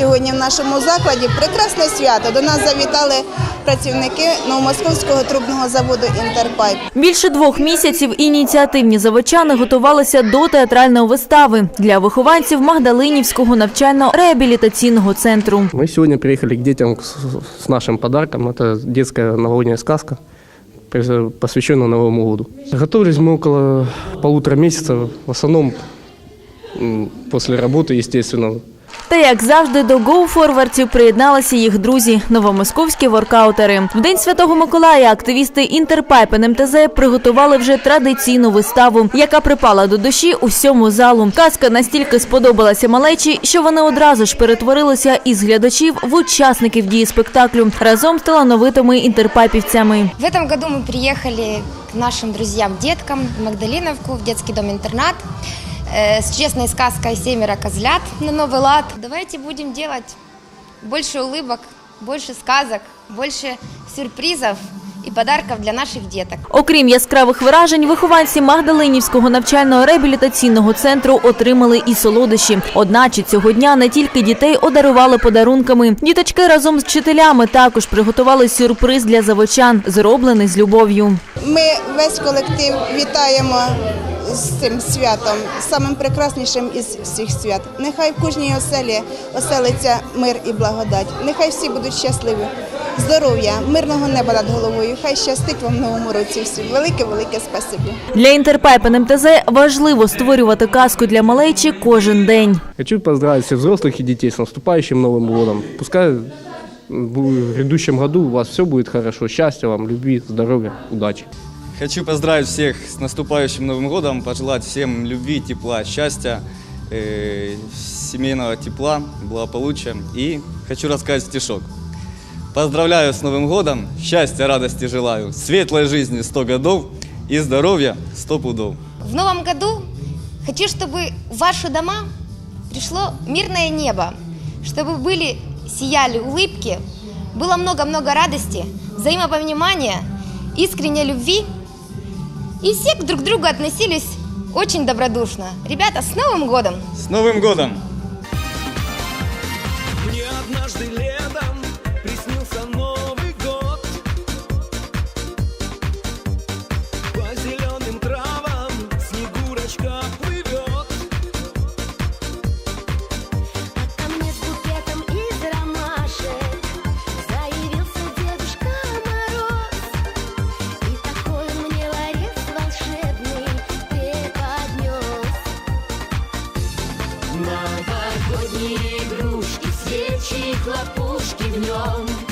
сьогодні в нашому закладі прекрасне свято. До нас завітали працівники Новомосковського трубного заводу Інтерпайп. Більше двох місяців ініціативні заводчани готувалися до театральної вистави для вихованців Магдалинівського навчально-реабілітаційного центру. Мы сегодня приехали к детям с, с нашим подарком. Это детская новогодняя сказка, прис- посвященная Новому году. Готовились мы около полутора месяцев, в основном м, после работы, естественно. Та як завжди до гоуфорвардців приєдналися їх друзі, новомосковські воркаутери. В день Святого Миколая активісти Інтерпайп НМТЗ приготували вже традиційну виставу, яка припала до душі усьому залу. Казка настільки сподобалася малечі, що вони одразу ж перетворилися із глядачів в учасників дії спектаклю разом з талановитими інтерпайпівцями. В этом году мы приехали к нашим друзьям-деткам в Магдалиновку, в детский дом-интернат э, с честной сказкой «Семеро козлят» на новый лад. Давайте будем делать больше улыбок, больше сказок, больше сюрпризов и подарков для наших деток. Окрім яскравих вражень, вихованці Магдалинівського навчально-реабілітаційного центру отримали і солодощі. Одначе цього дня не тільки дітей одарували подарунками. Діточки разом з вчителями також приготували сюрприз для заводчан, зроблений з любов'ю. Ми весь колектив вітаємо з цим святом, самим прекраснішим із всіх свят. Нехай в кожній оселі оселиться мир і благодать. Нехай всі будуть щасливі. Здоров'я, мирного неба над головою. Хай щастить вам в новому році всім. Велике, велике спасибі. Для Інтерпайп НМТЗ важливо створювати казку для малечі кожен день. Хочу поздравить всех взрослых и детей с наступающим Новым годом. Пускай в грядущем году у вас все будет хорошо. Счастья вам, любви, здоровья, удачи. Хочу поздравить всех с наступающим Новым годом, пожелать всем любви, тепла, счастья, э, семейного тепла, благополучия. И хочу рассказать стишок. Поздравляю с Новым годом, счастья, радости желаю, светлой жизни 100 годов и здоровья 100 пудов. В новом году хочу, чтобы в ваши дома пришло мирное небо, чтобы были, сияли улыбки, было много-много радости, взаимопонимания, искренней любви, и все друг к другу относились очень добродушно. Ребята, с Новым годом! С Новым годом! Мне однажды летом Игрушки, хлопушки в нем